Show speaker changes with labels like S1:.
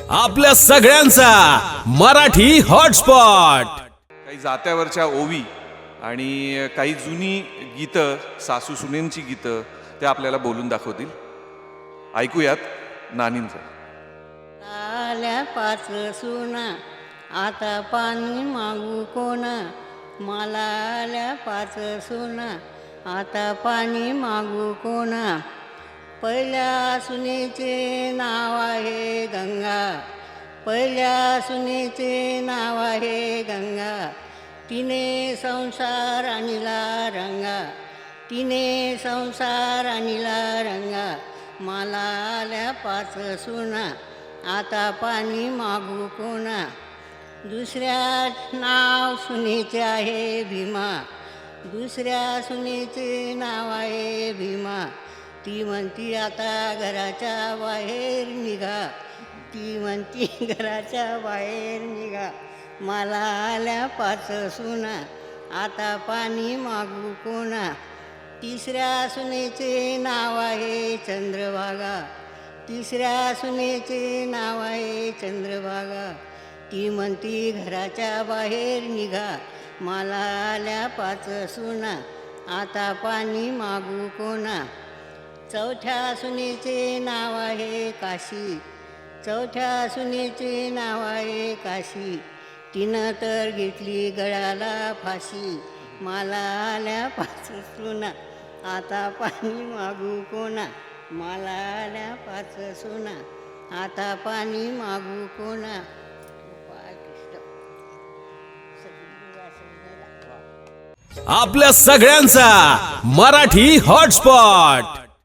S1: आपल्या सगळ्यांचा मराठी हॉटस्पॉट.
S2: काही जात्यावरच्या ओवी आणि काही जुनी गीतं सासू सुनेंची गीतं ते आपल्याला बोलून दाखवतील. ऐकूयात नानींचं.
S3: आल्या पाच सुना आता पाणी मागू कोणा? मला आल्या पाच सुना आता पाणी मागू कोणा? पहिल्या सुनेचे नाव गंगा. पहिल्या सुनेचे नाव आहे गंगा. तिने संसार आणला रंगा. तिने संसार आणला रंगा. मला आल्या पाच सुना. आता पाणी मागू कोणा? दुसऱ्या नाव सुनेचे आहे भीमा. दुसऱ्या सुनेचे नाव आहे भीमा. ती म्हणती आता घराच्या बाहेर निघा. ती म्हणती घराच्या बाहेर निघा. मला आल्या पाच सुना. आता पाणी मागू कोणा? तिसऱ्या सुनेचे नाव आहे चंद्रभागा. तिसऱ्या सुनेचे नाव आहे चंद्रभागा. ती म्हणती घराच्या बाहेर निघा. मला आल्या पाच सुना. आता पाणी मागू कोणा? चौथ्या सुनेचे नाव आहे काशी. चौथ्या सुनेचे नाव आहे काशी. तिनं तर घेतली गळाला फाशी. मला आल्या पाच सुना. आता पाणी मागू कोणा? मला आल्या पाच सुना. आता पाणी मागू कोणा?
S1: आपल्या सगळ्यांचा मराठी हॉटस्पॉट.